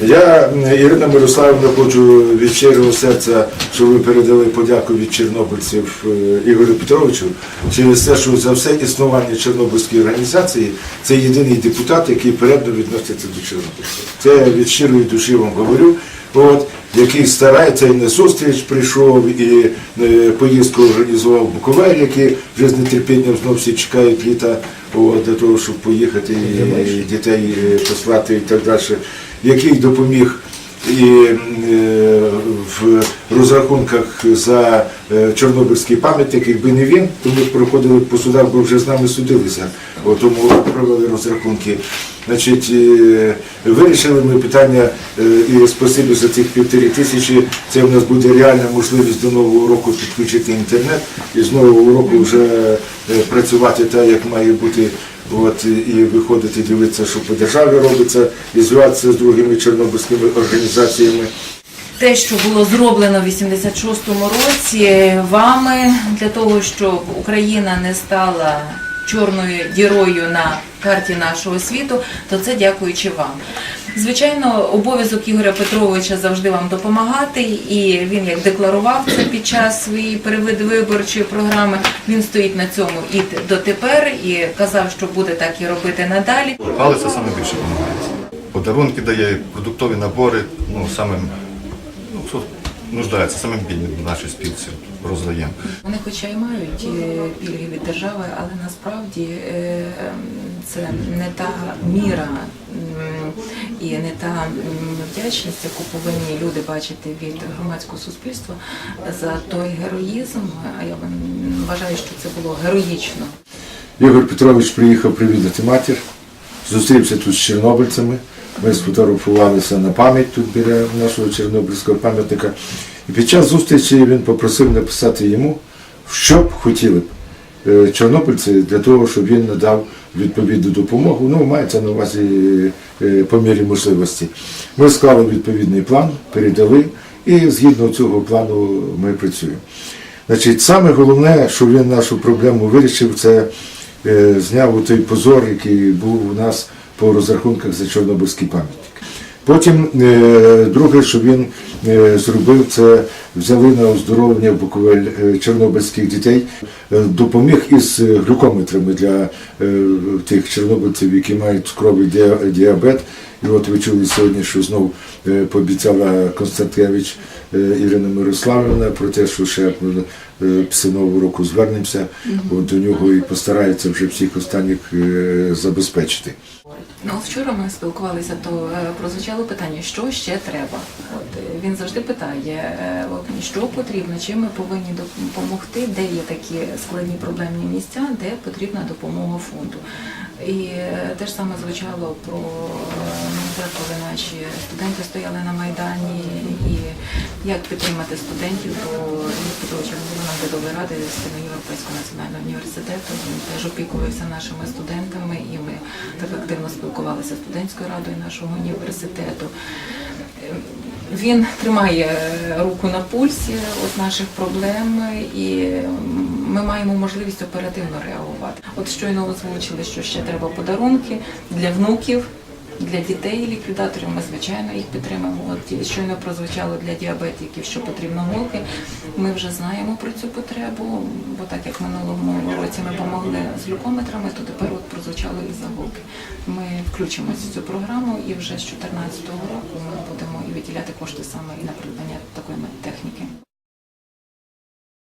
Я, Ірина Мирославівна, хочу від щирого серця, щоб ви передали подяку від чорнобильців е, Ігорю Петровичу через те, що за все існування Чорнобильської організації це єдиний депутат, який передано відноситься до Чорнобильців. Це від щирої душі вам говорю. От, який старається і на зустріч прийшов, і е, поїздку організував Буковель, який вже з нетерпінням знов всі чекають літа от, для того, щоб поїхати і, і дітей е, послати і так далі, який допоміг і е, в розрахунках за Чорнобильський пам'ятник, якби не він, то ми проходили по судах, бо вже з нами судилися. Тому провели розрахунки. Значить, е, вирішили ми питання е, і спасибі за цих півтори тисячі. Це в нас буде реальна можливість до нового року підключити інтернет і з нового року вже е, працювати так, як має бути. От, і виходити, дивитися, що по державі робиться, і зв'язатися з другими чорнобильськими організаціями. Те, що було зроблено в 86-му році вами для того, щоб Україна не стала чорною дірою на карті нашого світу, то це дякуючи вам. Звичайно, обов'язок Ігоря Петровича завжди вам допомагати, і він як декларував це під час своєї передвиборчої програми. Він стоїть на цьому і дотепер, і казав, що буде так і робити надалі. Але це саме більше допомагається. Подарунки дає, продуктові набори, ну самим ну, хто нуждається, самим бідним в нашій спілці роздаємо. Вони хоча й мають е, пільги від держави, але насправді е, це не та міра і не та вдячність, яку повинні люди бачити від громадського суспільства за той героїзм. А я вважаю, що це було героїчно. Ігор Петрович приїхав привідати матір, зустрівся тут з чорнобильцями. Ми сфотографувалися на пам'ять тут біля нашого чорнобильського пам'ятника. І під час зустрічі він попросив написати йому, що б хотіли б е, чорнобильці для того, щоб він надав відповідну допомогу. Ну, мається на увазі е, по мірі можливості. Ми склали відповідний план, передали, і згідно цього плану ми працюємо. Значить, саме головне, що він нашу проблему вирішив, це зняв той позор, який був у нас по розрахунках за Чорнобильський пам'ятник. Потім е, друге, що він е, зробив, це взяли на оздоровлення в Буковель е, чорнобильських дітей, е, допоміг із е, глюкометрами для е, тих чорнобильців, які мають діа- діабет. І от ви чули сьогодні, що знов е, пообіцяла Константевич е, Ірина Мирославівна про те, що ще е, після нового року звернемося до нього і постарається вже всіх останніх е, забезпечити. Ну, вчора ми спілкувалися, то е, прозвучало питання, що ще треба. От е, він завжди питає, е, от, що потрібно, чим ми повинні допомогти, де є такі складні проблемні місця, де потрібна допомога фонду. І е, те ж саме звучало про е, те, коли наші студенти стояли на майдані, і як підтримати студентів, бо Ігор Петрович був наглядової ради стіни Європейського національного університету. Він теж опікувався нашими студентами, і ми так активно спілкувалися з студентською радою нашого університету. Він тримає руку на пульсі от наших проблем, і ми маємо можливість оперативно реагувати. От щойно озвучили, що ще треба подарунки для внуків. Для дітей ліквідаторів ми звичайно їх підтримуємо. От щойно прозвучало для діабетиків, що потрібно голки. Ми вже знаємо про цю потребу, бо так як минулому році ми допомогли з глюкометрами, то тепер от прозвучало і за голки. Ми включимося в цю програму і вже з 2014 року ми будемо і виділяти кошти саме і на придбання такої техніки.